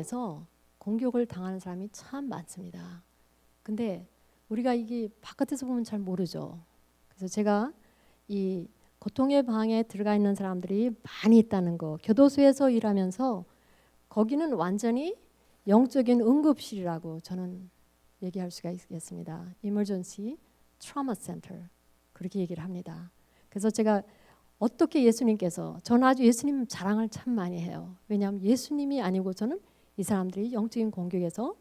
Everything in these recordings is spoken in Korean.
대해서 공격을 당하는 사람이 참 많습니다. 근데 우리가 이게 바깥에서 보면 잘 모르죠. 그래서 제가 이 고통의 방에 들어가 있는 사람들이 많이 있다는 거. 교도소에서 일하면서 거기는 완전히 영적인 응급실이라고 저는 얘기할 수가 있겠습니다. Emergency Trauma Center 그렇게 얘기를 합니다. 그래서 제가 어떻게 예수님께서 저는 아주 예수님 자랑을 참 많이 해요. 왜냐하면 예수님이 아니고 저는 이 사람들이 영적인 공격에서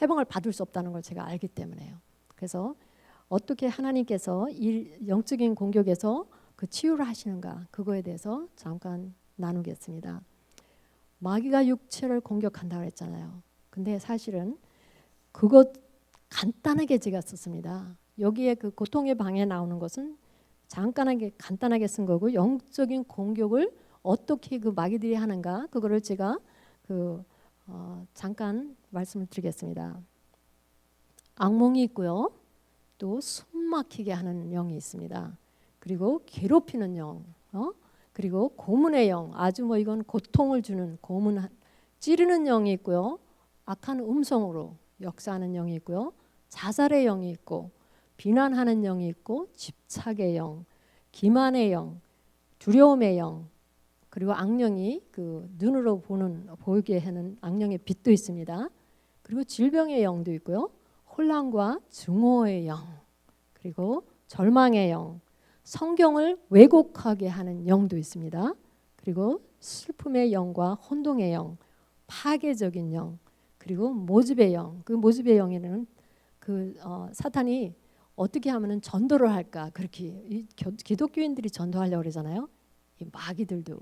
해방을 받을 수 없다는 걸 제가 알기 때문에요. 그래서 어떻게 하나님께서 이 영적인 공격에서 그 치유를 하시는가 그거에 대해서 잠깐 나누겠습니다. 마귀가 육체를 공격한다고 했잖아요. 근데 사실은 그것 간단하게 제가 썼습니다. 여기에 그 고통의 방에 나오는 것은 잠깐하게 간단하게 쓴 거고 영적인 공격을 어떻게 그 마귀들이 하는가 그거를 제가 그 어, 잠깐 말씀을 드리겠습니다. 악몽이 있고요. 또 숨막히게 하는 영이 있습니다. 그리고 괴롭히는 영, 어? 그리고 고문의 영, 아주 뭐 이건 고통을 주는 고문, 찌르는 영이 있고요. 악한 음성으로 역사하는 영이 있고요. 자살의 영이 있고 비난하는 영이 있고 집착의 영, 기만의 영, 두려움의 영, 그리고 악령이 그 눈으로 보는 보이게 하는 악령의 빛도 있습니다. 그리고 질병의 영도 있고요. 혼란과 증오의 영, 그리고 절망의 영, 성경을 왜곡하게 하는 영도 있습니다. 그리고 슬픔의 영과 혼동의 영, 파괴적인 영, 그리고 모집의 영. 그 모집의 영에는 그 어, 사탄이 어떻게 하면은 전도를 할까 그렇게 이 기독교인들이 전도하려고 그러잖아요. 이 마귀들도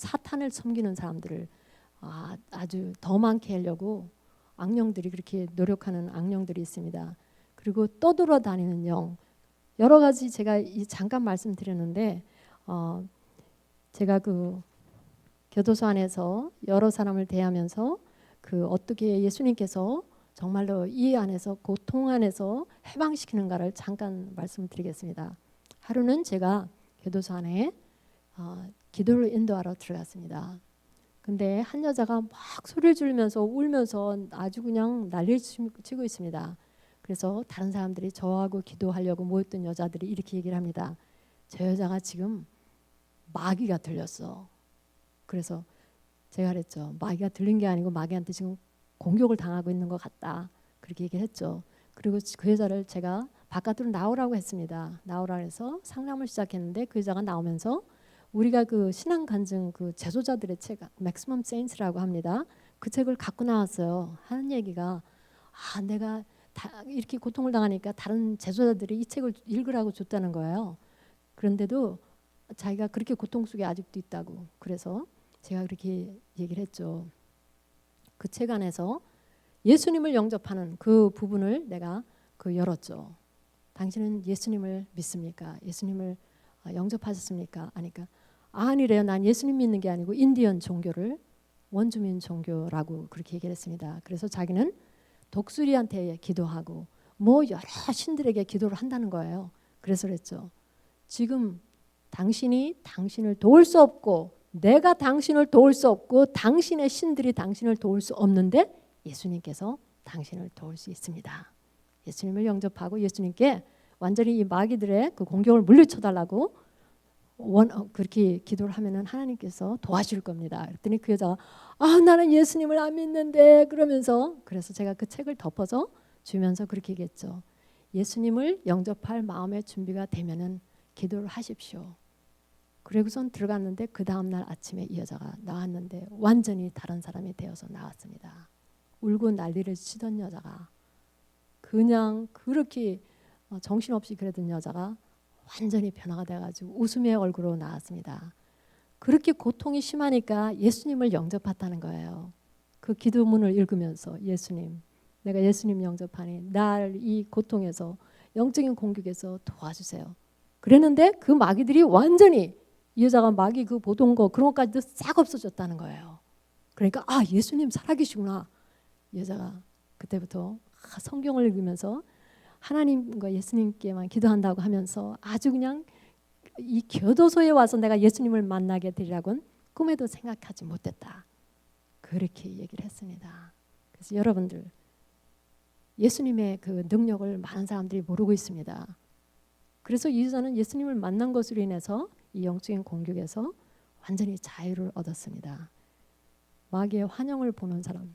사탄을 섬기는 사람들을 아, 아주 더 많게 하려고 악령들이 그렇게 노력하는 악령들이 있습니다. 그리고 떠돌아 다니는 영 여러 가지 제가 잠깐 말씀드렸는데 어, 제가 그 교도소 안에서 여러 사람을 대하면서 그 어떻게 예수님께서 정말로 이 안에서 고통 안에서 해방시키는가를 잠깐 말씀드리겠습니다. 하루는 제가 교도소 안에 어, 기도를 인도하러 들어갔습니다. 근데 한 여자가 막 소리를 지르면서 울면서 아주 그냥 난리를 치고 있습니다. 그래서 다른 사람들이 저하고 기도하려고 모였던 여자들이 이렇게 얘기를 합니다. 저 여자가 지금 마귀가 들렸어. 그래서 제가 그랬죠. 마귀가 들린 게 아니고 마귀한테 지금 공격을 당하고 있는 것 같다. 그렇게 얘기를 했죠. 그리고 그 여자를 제가 바깥으로 나오라고 했습니다. 나오라 해서 상담을 시작했는데 그 여자가 나오면서 우리가 그 신앙 간증 그 제소자들의 책 맥시멈 세인스라고 합니다. 그 책을 갖고 나왔어요. 하는 얘기가 아 내가 다 이렇게 고통을 당하니까 다른 제소자들이 이 책을 읽으라고 줬다는 거예요. 그런데도 자기가 그렇게 고통 속에 아직도 있다고. 그래서 제가 그렇게 얘기를 했죠. 그 책 안에서 예수님을 영접하는 그 부분을 내가 그 열었죠. 당신은 예수님을 믿습니까? 예수님을 아, 영접하셨습니까? 아니까 아니래요. 난 예수님 믿는 게 아니고 인디언 종교를 원주민 종교라고 그렇게 얘기를 했습니다. 그래서 자기는 독수리한테 기도하고 뭐 여러 신들에게 기도를 한다는 거예요. 그래서 그랬죠. 지금 당신이 당신을 도울 수 없고 내가 당신을 도울 수 없고 당신의 신들이 당신을 도울 수 없는데 예수님께서 당신을 도울 수 있습니다. 예수님을 영접하고 예수님께 완전히 이 마귀들의 그 공격을 물리쳐 달라고 원 어, 그렇게 기도를 하면은 하나님께서 도와줄 겁니다. 그랬더니 그 여자가 아 나는 예수님을 안 믿는데 그러면서 그래서 제가 그 책을 덮어서 주면서 그렇게 얘기했죠. 예수님을 영접할 마음의 준비가 되면은 기도를 하십시오. 그리고선 들어갔는데 그 다음 날 아침에 이 여자가 나왔는데 완전히 다른 사람이 되어서 나왔습니다. 울고 난리를 치던 여자가 그냥 그렇게 어, 정신없이 그러던 여자가 완전히 변화가 돼가지고 웃음의 얼굴로 나왔습니다. 그렇게 고통이 심하니까 예수님을 영접했다는 거예요. 그 기도문을 읽으면서 예수님, 내가 예수님 영접하니 날 이 고통에서 영적인 공격에서 도와주세요. 그랬는데 그 마귀들이 완전히 이 여자가 마귀 그 보던 거 그런 것까지도 싹 없어졌다는 거예요. 그러니까 아 예수님 살아계시구나. 여자가 그때부터 성경을 읽으면서 하나님과 예수님께만 기도한다고 하면서 아주 그냥 이 교도소에 와서 내가 예수님을 만나게 되리라고는 꿈에도 생각하지 못했다. 그렇게 얘기를 했습니다. 그래서 여러분들 예수님의 그 능력을 많은 사람들이 모르고 있습니다. 그래서 이 여자는 예수님을 만난 것으로 인해서 이 영적인 공격에서 완전히 자유를 얻었습니다. 마귀의 환영을 보는 사람,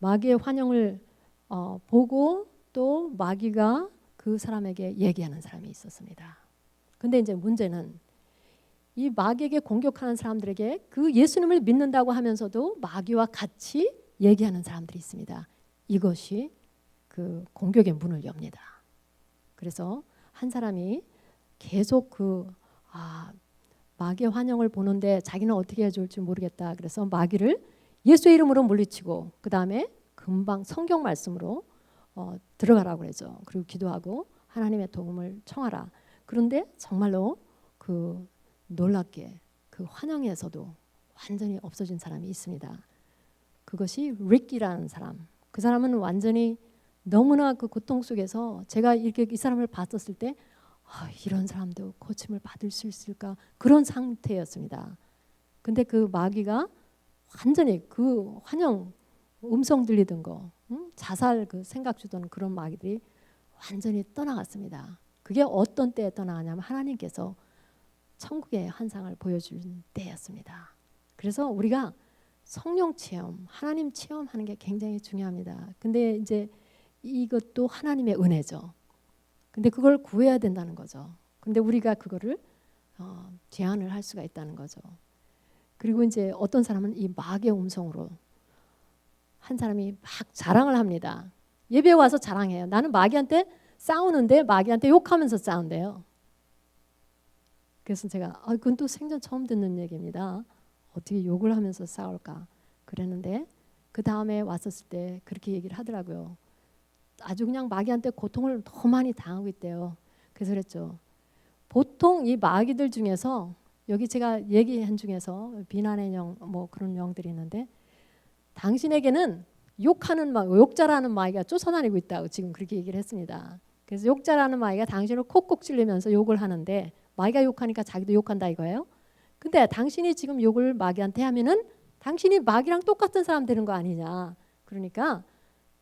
마귀의 환영을 어, 보고 또 마귀가 그 사람에게 얘기하는 사람이 있었습니다. 근데 이제 문제는 이 마귀에게 공격하는 사람들에게 그 예수님을 믿는다고 하면서도 마귀와 같이 얘기하는 사람들이 있습니다. 이것이 그 공격의 문을 엽니다. 그래서 한 사람이 계속 그 아, 마귀의 환영을 보는데 자기는 어떻게 해줄지 모르겠다. 그래서 마귀를 예수의 이름으로 물리치고 그 다음에 금방 성경 말씀으로 어, 들어가라고 그러죠. 그리고 기도하고 하나님의 도움을 청하라. 그런데 정말로 그 놀랍게 그 환영에서도 완전히 없어진 사람이 있습니다. 그것이 릭이라는 사람. 그 사람은 완전히 너무나 그 고통 속에서 제가 이렇게 이 사람을 봤었을 때 아, 이런 사람도 고침을 받을 수 있을까 그런 상태였습니다. 근데 그 마귀가 완전히 그 환영 음성 들리던 거 응? 자살 그 생각 주던 그런 마귀들이 완전히 떠나갔습니다. 그게 어떤 때에 떠나가냐면 하나님께서 천국의 환상을 보여준 때였습니다. 그래서 우리가 성령 체험, 하나님 체험하는 게 굉장히 중요합니다. 근데 이제 이것도 하나님의 은혜죠. 근데 그걸 구해야 된다는 거죠. 근데 우리가 그거를 어, 제한을 할 수가 있다는 거죠. 그리고 이제 어떤 사람은 이 마귀의 음성으로 한 사람이 막 자랑을 합니다. 예배 와서 자랑해요. 나는 마귀한테 싸우는데 마귀한테 욕하면서 싸운대요. 그래서 제가 아, 그건 또 생전 처음 듣는 얘기입니다. 어떻게 욕을 하면서 싸울까 그랬는데 그 다음에 왔었을 때 그렇게 얘기를 하더라고요. 아주 그냥 마귀한테 고통을 너무 많이 당하고 있대요. 그래서 그랬죠. 보통 이 마귀들 중에서 여기 제가 얘기한 중에서 비난의 영 뭐 그런 영들이 있는데 당신에게는 욕하는 마 욕자라는 마귀가 쫓아다니고 있다고 지금 그렇게 얘기를 했습니다. 그래서 욕자라는 마귀가 당신을 콕콕 찔리면서 욕을 하는데 마귀가 욕하니까 자기도 욕한다 이거예요. 근데 당신이 지금 욕을 마귀한테 하면은 당신이 마귀랑 똑같은 사람 되는 거 아니냐. 그러니까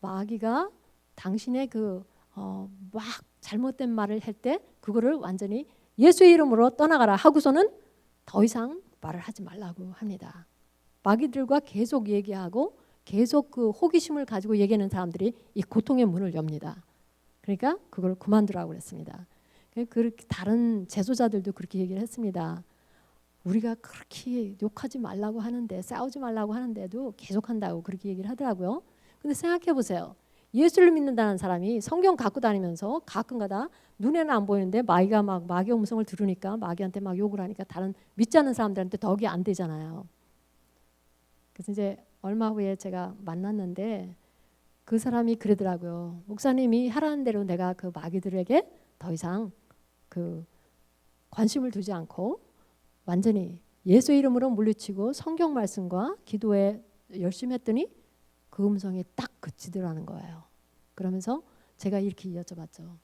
마귀가 당신의 그 어, 막 잘못된 말을 할 때 그거를 완전히 예수의 이름으로 떠나가라 하고서는 더 이상 말을 하지 말라고 합니다. 마귀들과 계속 얘기하고 계속 그 호기심을 가지고 얘기하는 사람들이 이 고통의 문을 엽니다. 그러니까 그걸 그만두라고 그랬습니다. 그렇게 다른 제소자들도 그렇게 얘기를 했습니다. 우리가 그렇게 욕하지 말라고 하는데 싸우지 말라고 하는데도 계속 한다고 그렇게 얘기를 하더라고요. 근데 생각해 보세요. 예수를 믿는다는 사람이 성경 갖고 다니면서 가끔가다 눈에는 안 보이는데 마귀가 막 마귀 음성을 들으니까 마귀한테 막 욕을 하니까 다른 믿지 않는 사람들한테 덕이 안 되잖아요. 그래서 이제 얼마 후에 제가 만났는데 그 사람이 그러더라고요. 목사님이 하라는 대로 내가 그 마귀들에게 더 이상 그 관심을 두지 않고 완전히 예수 이름으로 물리치고 성경 말씀과 기도에 열심히 했더니 그 음성이 딱 그치더라는 거예요. 그러면서 제가 이렇게 여쭤봤죠.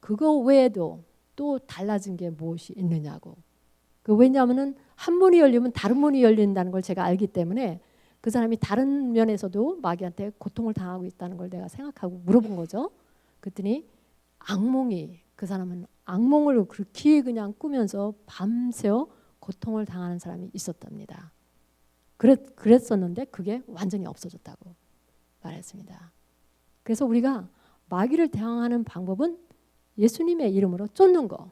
그거 외에도 또 달라진 게 무엇이 있느냐고. 그 왜냐하면은 한 문이 열리면 다른 문이 열린다는 걸 제가 알기 때문에 그 사람이 다른 면에서도 마귀한테 고통을 당하고 있다는 걸 내가 생각하고 물어본 거죠. 그랬더니 악몽이 그 사람은 악몽을 그렇게 그냥 꾸면서 밤새워 고통을 당하는 사람이 있었답니다. 그랬, 그랬었는데 그게 완전히 없어졌다고 말했습니다. 그래서 우리가 마귀를 대항하는 방법은 예수님의 이름으로 쫓는 거.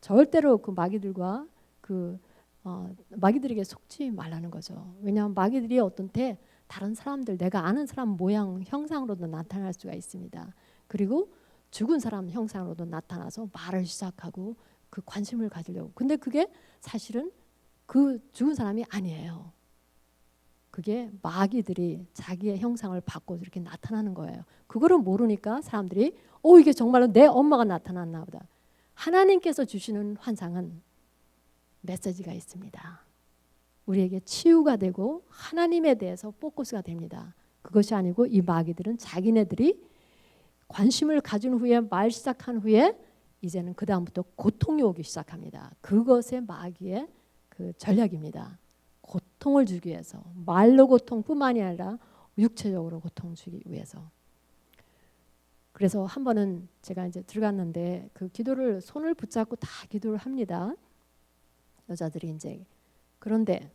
절대로 그 마귀들과 그 어, 마귀들에게 속지 말라는 거죠. 왜냐하면 마귀들이 어떤 때 다른 사람들 내가 아는 사람 모양 형상으로도 나타날 수가 있습니다. 그리고 죽은 사람 형상으로도 나타나서 말을 시작하고 그 관심을 가지려고. 근데 그게 사실은 그 죽은 사람이 아니에요. 그게 마귀들이 자기의 형상을 바꿔 이렇게 나타나는 거예요. 그거를 모르니까 사람들이 오 이게 정말로 내 엄마가 나타났나 보다. 하나님께서 주시는 환상은 메시지가 있습니다. 우리에게 치유가 되고 하나님에 대해서 포커스가 됩니다. 그것이 아니고 이 마귀들은 자기네들이 관심을 가진 후에 말 시작한 후에 이제는 그 다음부터 고통이 오기 시작합니다. 그것의 마귀의 그 전략입니다. 고통을 주기 위해서 말로 고통뿐만이 아니라 육체적으로 고통 주기 위해서 그래서 한 번은 제가 이제 들어갔는데 그 기도를 손을 붙잡고 다 기도를 합니다. 여자들이 이제 그런데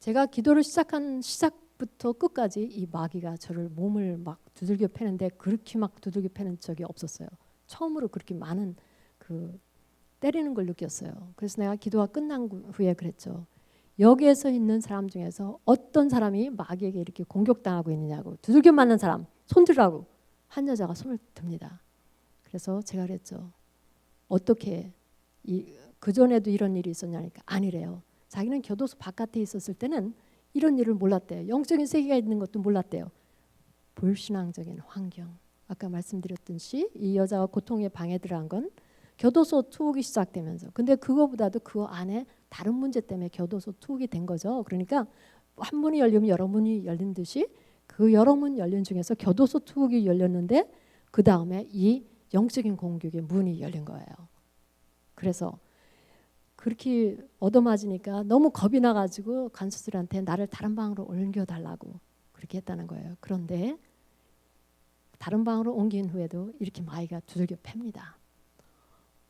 제가 기도를 시작한 시작부터 끝까지 이 마귀가 저를 몸을 막 두들겨 패는데 그렇게 막 두들겨 패는 적이 없었어요. 처음으로 그렇게 많은 그 때리는 걸 느꼈어요. 그래서 내가 기도가 끝난 후에 그랬죠. 여기에서 있는 사람 중에서 어떤 사람이 마귀에게 이렇게 공격당하고 있느냐고 두들겨 맞는 사람 손들라고 한 여자가 손을 듭니다. 그래서 제가 그랬죠. 어떻게 그 전에도 이런 일이 있었냐니까 아니래요. 자기는 교도소 바깥에 있었을 때는 이런 일을 몰랐대요. 영적인 세계가 있는 것도 몰랐대요. 불신앙적인 환경. 아까 말씀드렸듯이 이 여자가 고통에 방해 들어간 건 교도소 투옥이 시작되면서 근데 그거보다도 그 안에 다른 문제 때문에 교도소 투옥이 된 거죠. 그러니까 한 문이 열리면 여러 문이 열린 듯이 그 여러 문 열린 중에서 교도소 투옥이 열렸는데 그 다음에 이 영적인 공격의 문이 열린 거예요. 그래서 그렇게 얻어맞으니까 너무 겁이 나가지고 간수들한테 나를 다른 방으로 옮겨달라고 그렇게 했다는 거예요. 그런데 다른 방으로 옮긴 후에도 이렇게 마이가 두들겨 팹니다.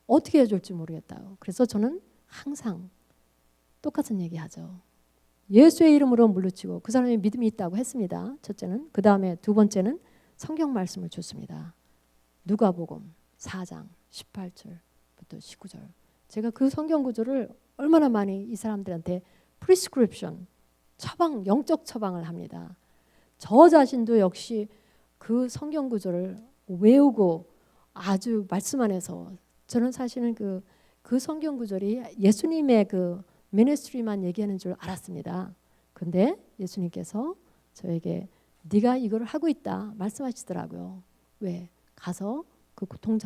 어떻게 해줄지 모르겠다요. 그래서 저는 항상 똑같은 얘기하죠. 예수의 이름으로 물리치고 그 사람이 믿음이 있다고 했습니다. 첫째는 그 다음에 두 번째는 성경 말씀을 줬습니다. 누가복음 4장 18절부터 19절. 제가 그 성경 구절을 얼마나 많이 이 사람들한테 프리스크립션 처방 영적 처방을 합니다. 저 자신도 역시 그 성경 구절을 외우고 아주 말씀 안에서 저는 사실은 그, 그 성경 구절이 예수님의 그 미니스트리만 얘기하는 줄 알았습니다. 근데 예수님께서 저에게 네가 이걸 하고 있다 말씀하시더라고요. 왜? 가서 그 고통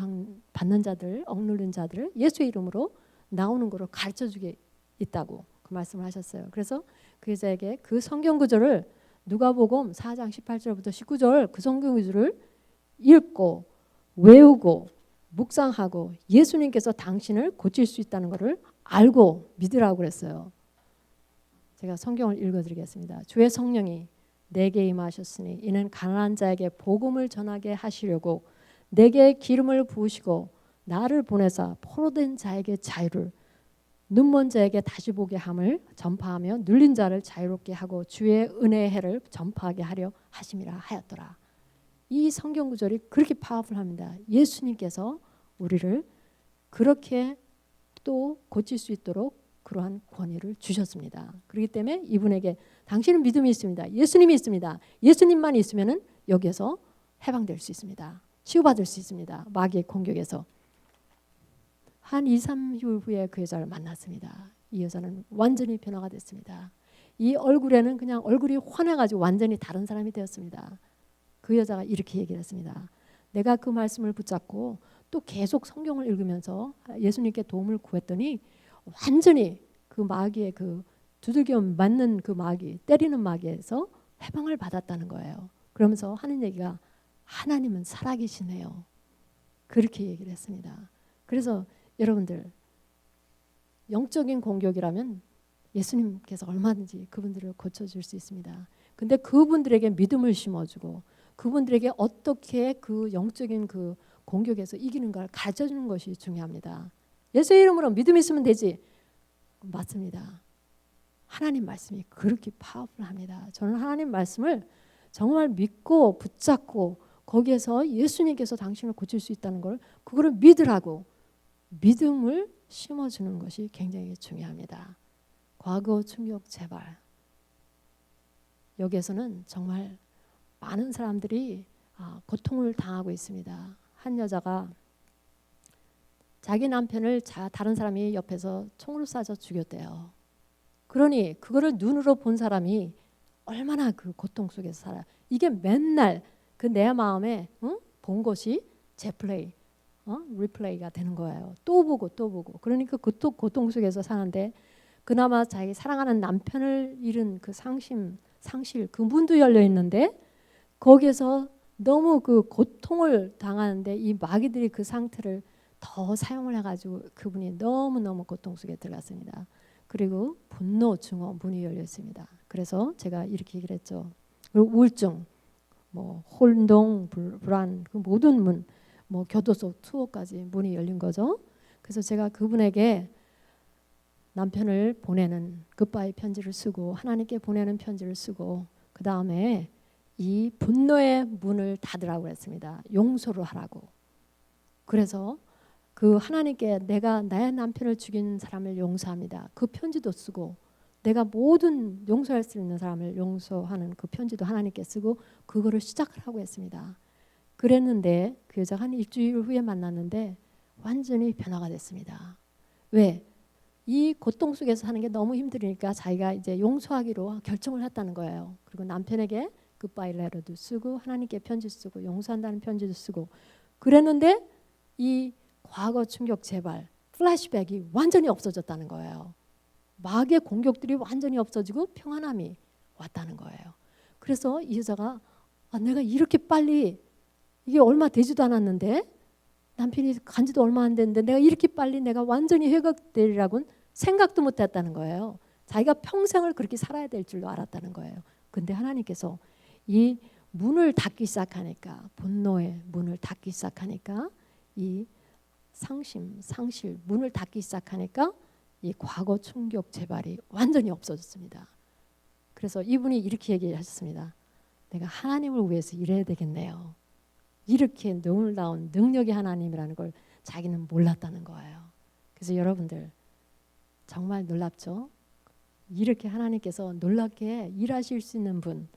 받는 자들, 억누른 자들을 예수의 이름으로 나오는 거를 가르쳐 주게 있다고 그 말씀을 하셨어요. 그래서 그 여자에게 그 성경 구절을 누가복음 4장 18절부터 19절 그 성경 구절을 읽고 외우고 묵상하고 예수님께서 당신을 고칠 수 있다는 것을 알고 믿으라고 그랬어요. 제가 성경을 읽어드리겠습니다. 주의 성령이 내게 임하셨으니 이는 가난한 자에게 복음을 전하게 하시려고 내게 기름을 부으시고 나를 보내사 포로된 자에게 자유를 눈먼 자에게 다시 보게 함을 전파하며 눌린 자를 자유롭게 하고 주의 은혜의 해를 전파하게 하려 하심이라 하였더라. 이 성경 구절이 그렇게 파워풀합니다. 예수님께서 우리를 그렇게 또 고칠 수 있도록 그러한 권위를 주셨습니다. 그렇기 때문에 이분에게 당신은 믿음이 있습니다. 예수님이 있습니다. 예수님만 있으면은 여기에서 해방될 수 있습니다. 치유받을 수 있습니다. 마귀의 공격에서. 한 2, 3일 후에 그 여자를 만났습니다. 이 여자는 완전히 변화가 됐습니다. 이 얼굴에는 그냥 얼굴이 환해가지고 완전히 다른 사람이 되었습니다. 그 여자가 이렇게 얘기를 했습니다. 내가 그 말씀을 붙잡고 또 계속 성경을 읽으면서 예수님께 도움을 구했더니 완전히 그 마귀의 그 두들겨 맞는 그 마귀, 때리는 마귀에서 해방을 받았다는 거예요. 그러면서 하는 얘기가 하나님은 살아계시네요. 그렇게 얘기를 했습니다. 그래서 여러분들 영적인 공격이라면 예수님께서 얼마든지 그분들을 고쳐줄 수 있습니다. 근데 그분들에게 믿음을 심어주고 그분들에게 어떻게 그 영적인 그 공격에서 이기는가를 가르쳐주는 것이 중요합니다. 예수의 이름으로 믿음 있으면 되지. 맞습니다. 하나님 말씀이 그렇게 파워풀합니다. 저는 하나님 말씀을 정말 믿고 붙잡고 거기에서 예수님께서 당신을 고칠 수 있다는 걸 그거를 믿으라고 믿음을 심어주는 것이 굉장히 중요합니다. 과거 충격 재발 여기에서는 정말 많은 사람들이 아, 고통을 당하고 있습니다. 한 여자가 자기 남편을 자, 다른 사람이 옆에서 총으로 쏴서 죽였대요. 그러니 그거를 눈으로 본 사람이 얼마나 그 고통 속에서 살아. 이게 맨날 그 내 마음에 응? 본 것이 재플레이, 어? 리플레이가 되는 거예요. 또 보고 또 보고. 그러니까 그 고통 속에서 사는데 그나마 자기 사랑하는 남편을 잃은 그 상심, 상실 그 문도 열려 있는데 거기에서 너무 그 고통을 당하는데 이 마귀들이 그 상태를 더 사용을 해가지고 그분이 너무 너무 고통 속에 들어갔습니다. 그리고 분노 증오 문이 열려 있습니다. 그래서 제가 이렇게 얘기를 했죠. 그리고 우울증, 뭐 불- 불안 그 모든 문, 뭐 교도소 투어까지 문이 열린 거죠. 그래서 제가 그분에게 남편을 보내는 굿바이 편지를 쓰고 하나님께 보내는 편지를 쓰고 그 다음에 이 분노의 문을 닫으라고 했습니다. 용서를 하라고. 그래서 그 하나님께 내가 나의 남편을 죽인 사람을 용서합니다. 그 편지도 쓰고 내가 모든 용서할 수 있는 사람을 용서하는 그 편지도 하나님께 쓰고 그거를 시작을 하고 했습니다. 그랬는데 그 여자가 한 일주일 후에 만났는데 완전히 변화가 됐습니다. 왜? 이 고통 속에서 사는 게 너무 힘들으니까 자기가 이제 용서하기로 결정을 했다는 거예요. 그리고 남편에게 굿바이 레터도 쓰고 하나님께 편지 쓰고 용서한다는 편지도 쓰고 그랬는데 이 과거 충격 재발 플래시백이 완전히 없어졌다는 거예요. 마귀의 공격들이 완전히 없어지고 평안함이 왔다는 거예요. 그래서 이 여자가 아, 내가 이렇게 빨리 이게 얼마 되지도 않았는데 남편이 간지도 얼마 안 됐는데 내가 이렇게 빨리 내가 완전히 회복되리라고는 생각도 못했다는 거예요. 자기가 평생을 그렇게 살아야 될 줄로 알았다는 거예요. 근데 하나님께서 이 문을 닫기 시작하니까 분노의 문을 닫기 시작하니까 이 상심, 상실 문을 닫기 시작하니까 이 과거 충격 재발이 완전히 없어졌습니다. 그래서 이분이 이렇게 얘기하셨습니다. 내가 하나님을 위해서 일해야 되겠네요. 이렇게 놀라운 능력의 하나님이라는 걸 자기는 몰랐다는 거예요. 그래서 여러분들 정말 놀랍죠? 이렇게 하나님께서 놀랍게 일하실 수 있는 분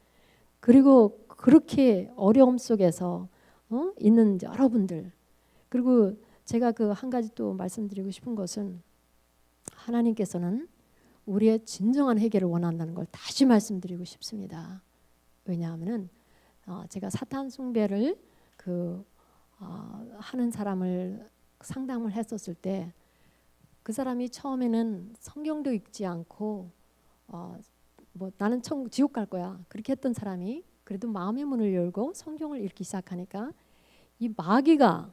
그리고 그렇게 어려움 속에서 어? 있는 여러분들 그리고 제가 그 한 가지 또 말씀드리고 싶은 것은 하나님께서는 우리의 진정한 해결을 원한다는 걸 다시 말씀드리고 싶습니다. 왜냐하면은 어, 제가 사탄 숭배를 그 어, 하는 사람을 상담을 했었을 때 그 사람이 처음에는 성경도 읽지 않고 어, 뭐 나는 청, 지옥 갈 거야 그렇게 했던 사람이 그래도 마음의 문을 열고 성경을 읽기 시작하니까 이 마귀가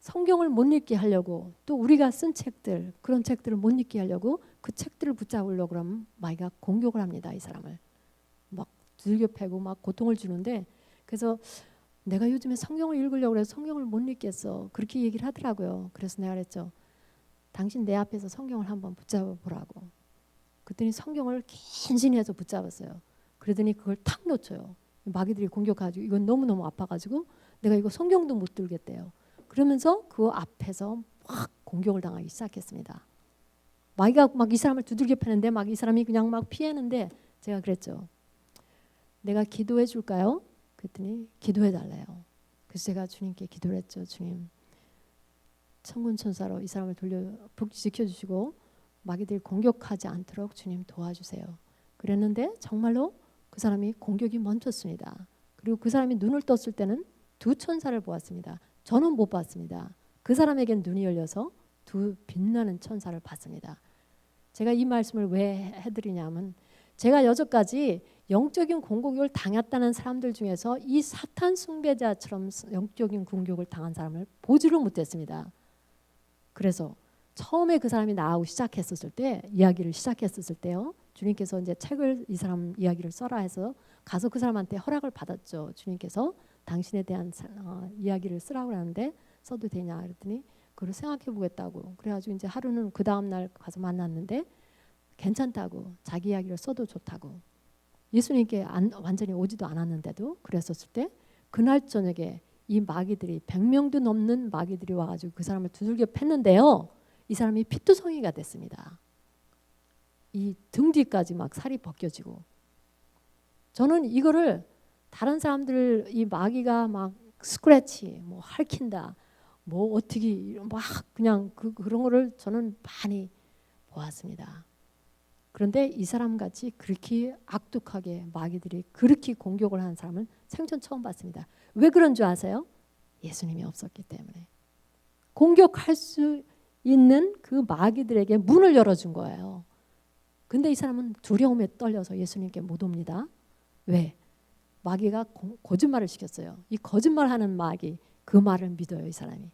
성경을 못 읽게 하려고 또 우리가 쓴 책들 그런 책들을 못 읽게 하려고 그 책들을 붙잡으려고 그러면 마귀가 공격을 합니다 이 사람을. 막 두들겨 패고 막 고통을 주는데 그래서 내가 요즘에 성경을 읽으려고 해서 성경을 못 읽겠어. 그렇게 얘기를 하더라고요. 그래서 내가 그랬죠. 당신 내 앞에서 성경을 한번 붙잡아 보라고. 그랬더니 성경을 긴신히 해서 붙잡았어요. 그러더니 그걸 탁 놓쳐요. 마귀들이 공격하고 이건 너무너무 아파가지고 내가 이거 성경도 못 들겠대요 그러면서 그 앞에서 막 공격을 당하기 시작했습니다. 마귀가 막 이 사람을 두들겨 패는데 막 이 사람이 그냥 막 피하는데 제가 그랬죠. 내가 기도해 줄까요? 그랬더니 기도해 달래요. 그래서 제가 주님께 기도를 했죠. 주님 천군 천사로 이 사람을 돌려 복지시켜 주시고 마귀들이 공격하지 않도록 주님 도와주세요. 그랬는데 정말로 그 사람이 공격이 멈췄습니다. 그리고 그 사람이 눈을 떴을 때는 두 천사를 보았습니다. 저는 못 봤습니다. 그 사람에겐 눈이 열려서 두 빛나는 천사를 봤습니다. 제가 이 말씀을 왜 해드리냐면 제가 여태까지 영적인 공격을 당했다는 사람들 중에서 이 사탄 숭배자처럼 영적인 공격을 당한 사람을 보지를 못했습니다. 그래서 처음에 그 사람이 나하고 시작했었을 때 이야기를 시작했었을 때요. 주님께서 이제 책을 이 사람 이야기를 써라 해서 가서 그 사람한테 허락을 받았죠. 주님께서 당신에 대한 어, 이야기를 쓰라고 하는데 써도 되냐 그랬더니 그걸 생각해 보겠다고. 그래가지고 이제 하루는 그 다음 날 가서 만났는데 괜찮다고 자기 이야기를 써도 좋다고. 예수님께 안, 완전히 오지도 않았는데도 그랬었을 때 그날 저녁에 이 마귀들이 100명도 넘는 마귀들이 와가지고 그 사람을 두들겨 팼는데요. 이 사람이 피투성이가 됐습니다. 이 등 뒤까지 막 살이 벗겨지고. 저는 이거를 다른 사람들 이 마귀가 막 스크래치 뭐 핥힌다 뭐 어떻게 막 그냥 그, 그런 거를 저는 많이 보았습니다. 그런데 이 사람 같이 그렇게 악독하게 마귀들이 그렇게 공격을 하는 사람은 생전 처음 봤습니다. 왜 그런 줄 아세요? 예수님이 없었기 때문에 공격할 수 있는 그 마귀들에게 문을 열어준 거예요. 근데 이 사람은 두려움에 떨려서 예수님께 못 옵니다. 왜? 마귀가 거짓말을 시켰어요. 이 거짓말하는 마귀 그 말을 믿어요 이 사람이.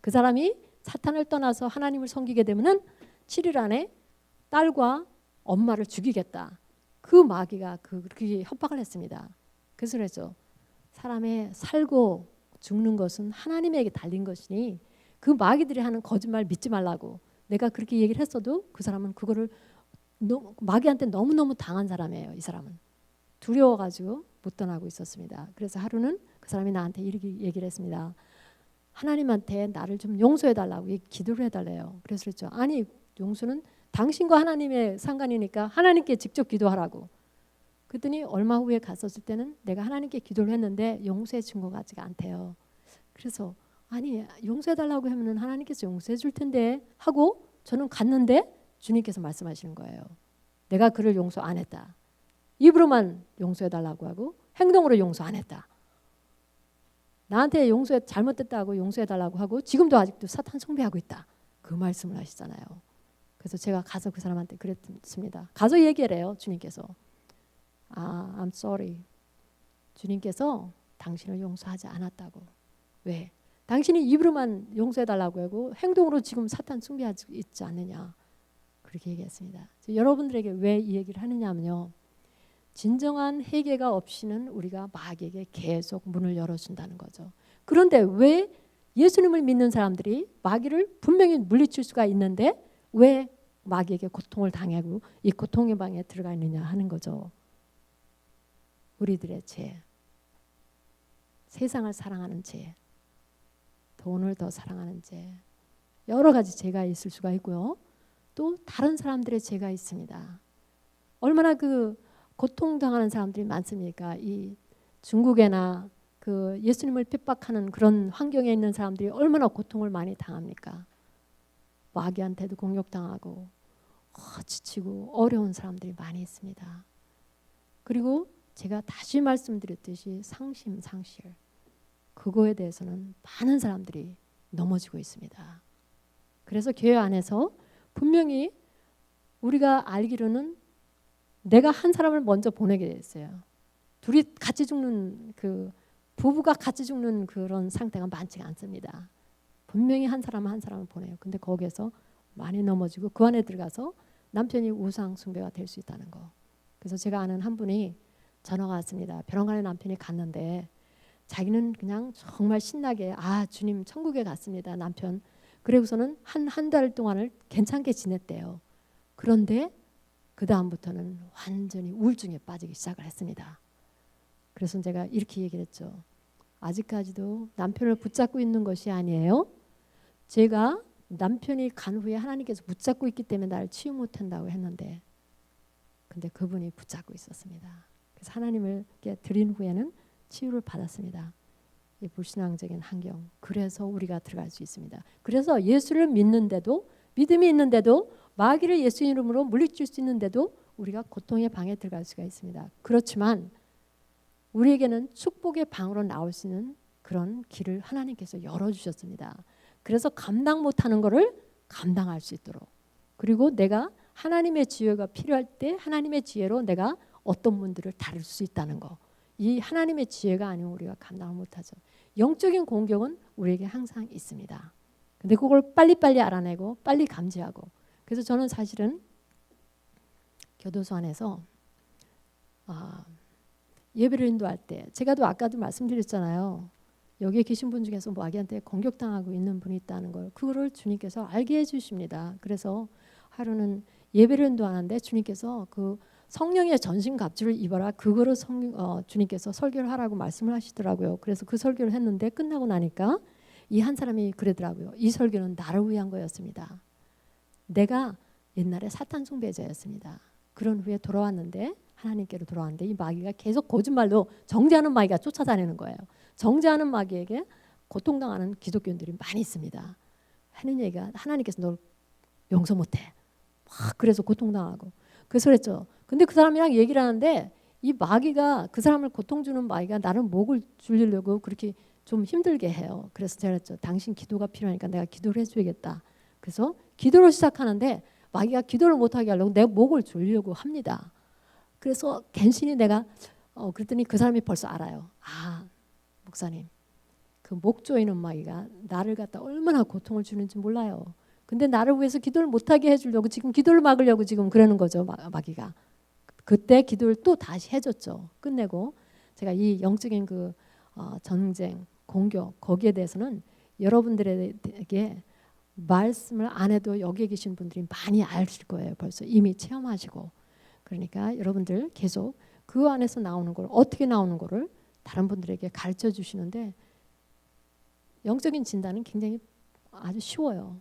그 사람이 사탄을 떠나서 하나님을 섬기게 되면은 7일 안에 딸과 엄마를 죽이겠다. 그 마귀가 그- 그렇게 협박을 했습니다. 그래서. 사람의 살고 죽는 것은 하나님에게 달린 것이니 그 마귀들이 하는 거짓말 믿지 말라고 내가 그렇게 얘기를 했어도 그 사람은 그거를 너- 마귀한테 너무너무 당한 사람이에요. 이 사람은 두려워가지고 못 떠나고 있었습니다. 그래서 하루는 그 사람이 나한테 이렇게 얘기를 했습니다. 하나님한테 나를 좀 용서해 달라고 기도를 해 달래요. 그래서 그랬죠. 아니 용서는 당신과 하나님의 상관이니까 하나님께 직접 기도하라고. 그랬더니 얼마 후에 갔었을 때는 내가 하나님께 기도를 했는데 용서해 준 것 같지가 않대요. 그래서 아니 용서해 달라고 하면은 하나님께서 용서해 줄 텐데 하고 저는 갔는데 주님께서 말씀하시는 거예요. 내가 그를 용서 안 했다. 입으로만 용서해 달라고 하고 행동으로 용서 안 했다. 나한테 용서해 잘못됐다고 용서해 달라고 하고 지금도 아직도 사탄 숭배하고 있다. 그 말씀을 하시잖아요. 그래서 제가 가서 그 사람한테 그랬습니다. 가서 얘기를 해요. 주님께서 아, I'm sorry. 주님께서 당신을 용서하지 않았다고. 왜? 당신이 입으로만 용서해 달라고 하고 행동으로 지금 사탄 숭배하지 있지 않느냐. 그렇게 얘기했습니다. 여러분들에게 왜 이 얘기를 하느냐면요. 진정한 회개가 없이는 우리가 마귀에게 계속 문을 열어준다는 거죠. 그런데 왜 예수님을 믿는 사람들이 마귀를 분명히 물리칠 수가 있는데 왜 마귀에게 고통을 당하고 이 고통의 방에 들어가 있느냐 하는 거죠. 우리들의 죄, 세상을 사랑하는 죄, 돈을 더 사랑하는 죄, 여러 가지 죄가 있을 수가 있고요. 또 다른 사람들의 죄가 있습니다. 얼마나 그 고통당하는 사람들이 많습니까? 이 중국에나 그 예수님을 핍박하는 그런 환경에 있는 사람들이 얼마나 고통을 많이 당합니까? 마귀한테도 공격당하고 어, 지치고 어려운 사람들이 많이 있습니다. 그리고 제가 다시 말씀드렸듯이 상심 상실 그거에 대해서는 많은 사람들이 넘어지고 있습니다. 그래서 교회 안에서 분명히 우리가 알기로는 내가 한 사람을 먼저 보내게 됐어요. 둘이 같이 죽는 그 부부가 같이 죽는 그런 상태가 많지가 않습니다. 분명히 한 사람 한 사람을 보내요. 근데 거기에서 많이 넘어지고 그 안에 들어가서 남편이 우상 숭배가 될 수 있다는 거. 그래서 제가 아는 한 분이 전화가 왔습니다. 병원에 남편이 갔는데 자기는 그냥 정말 신나게 아 주님 천국에 갔습니다 남편. 그리고서는 한 한 달 동안을 괜찮게 지냈대요. 그런데 그 다음부터는 완전히 우울증에 빠지기 시작을 했습니다. 그래서 제가 이렇게 얘기를 했죠. 아직까지도 남편을 붙잡고 있는 것이 아니에요. 제가 남편이 간 후에 하나님께서 붙잡고 있기 때문에 나를 치유 못한다고 했는데, 근데 그분이 붙잡고 있었습니다. 그래서 하나님을 드린 후에는 치유를 받았습니다. 이 불신앙적인 환경. 그래서 우리가 들어갈 수 있습니다. 그래서 예수를 믿는데도 믿음이 있는데도 마귀를 예수 이름으로 물리칠 수 있는데도 우리가 고통의 방에 들어갈 수가 있습니다. 그렇지만 우리에게는 축복의 방으로 나올 수 있는 그런 길을 하나님께서 열어 주셨습니다. 그래서 감당 못하는 것을 감당할 수 있도록 그리고 내가 하나님의 지혜가 필요할 때 하나님의 지혜로 내가 어떤 분들을 다룰 수 있다는 거. 이 하나님의 지혜가 아니면 우리가 감당을 못하죠. 영적인 공격은 우리에게 항상 있습니다. 근데 그걸 빨리빨리 알아내고 빨리 감지하고 그래서 저는 사실은 교도소 안에서 아, 예배를 인도할 때 제가 또 아까도 말씀드렸잖아요. 여기에 계신 분 중에서 마귀한테 공격당하고 있는 분이 있다는 걸 그거를 주님께서 알게 해 주십니다. 그래서 하루는 예배를 인도하는데 주님께서 그 성령의 전신 갑주를 입어라 그거를 성, 어, 주님께서 설교를 하라고 말씀을 하시더라고요. 그래서 그 설교를 했는데 끝나고 나니까 이 한 사람이 그러더라고요. 이 설교는 나를 위한 거였습니다. 내가 옛날에 사탄 숭배자였습니다. 그런 후에 돌아왔는데 하나님께로 돌아왔는데 이 마귀가 계속 거짓말로 정죄하는 마귀가 쫓아다니는 거예요. 정죄하는 마귀에게 고통당하는 기독교인들이 많이 있습니다. 하는 얘기가 하나님께서 널 용서 못해. 막 그래서 고통당하고 그래서 그랬죠. 근데 그 사람이랑 얘기를 하는데 이 마귀가 그 사람을 고통 주는 마귀가 나를 목을 줄이려고 그렇게 좀 힘들게 해요. 그래서 제가 그랬죠. 당신 기도가 필요하니까 내가 기도를 해줘야겠다. 그래서 기도를 시작하는데 마귀가 기도를 못하게 하려고 내 목을 졸려고 합니다. 그래서 괜시니 내가 어 그랬더니 그 사람이 벌써 알아요. 아 목사님 그 목 조이는 마귀가 나를 갖다 얼마나 고통을 주는지 몰라요. 근데 나를 위해서 기도를 못하게 해주려고 지금 기도를 막으려고 지금 그러는 거죠 마- 마귀가. 그때 기도를 또 다시 해줬죠. 끝내고 제가 이 영적인 그 어, 전쟁 공격 거기에 대해서는 여러분들에게 말씀을 안 해도 여기에 계신 분들이 많이 아실 거예요. 벌써 이미 체험하시고 그러니까 여러분들 계속 그 안에서 나오는 걸 어떻게 나오는 거를 다른 분들에게 가르쳐 주시는데 영적인 진단은 굉장히 아주 쉬워요.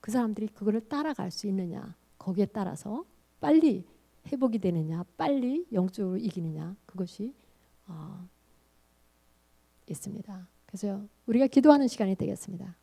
그 사람들이 그거를 따라갈 수 있느냐 거기에 따라서 빨리 회복이 되느냐 빨리 영적으로 이기느냐 그것이 어, 있습니다. 그래서 우리가 기도하는 시간이 되겠습니다.